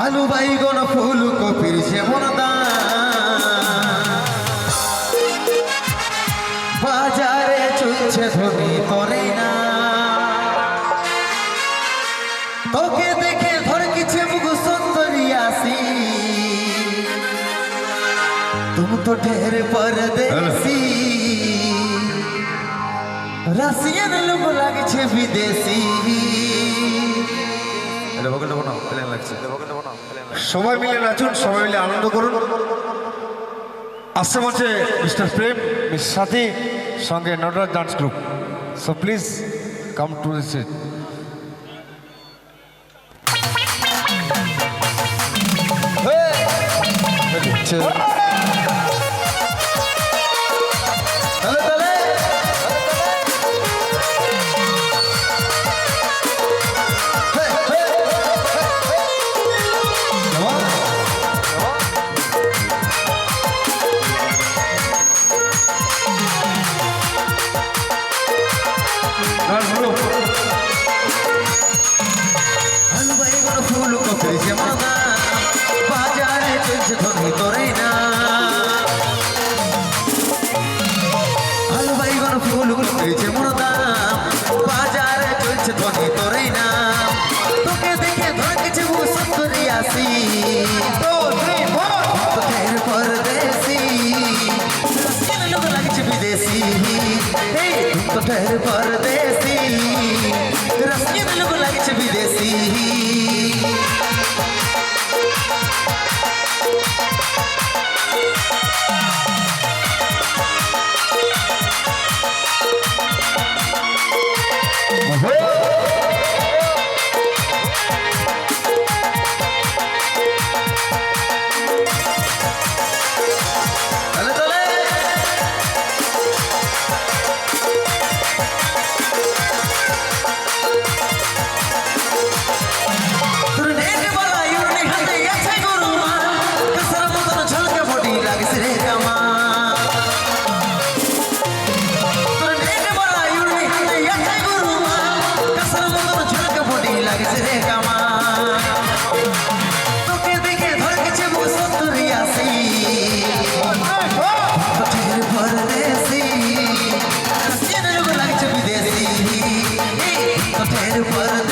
আলু বাইগন ফুল কপির যেমন বাজারে চলছে ধনি করে না। তোকে দেখে ধর কিছু মুখ সুন্দরী আসি। তুমি তো ঢের পর দেখি রাশিয়ান লোক লাগছে বিদেশি। সবাই মিলে নাচুন, সবাই মিলে আনন্দ করুন। আশ্রম আছে মিস্টার প্রেম, মিস সাথী, সঙ্গে Natraj dance group so please come to this it Two. আসি। তোদের পরদেশি। লোক লাগছে বিদেশি। তোদের পরদেশি। রসিয়ে লোক লাগছে বিদেশি। पर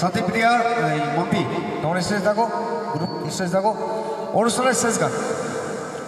সতীপ্রিয়া এই মন্দির তোমরা শেষ থাকো গ্রুপ শেষ থাকো অনুষ্ঠানের শেষ গান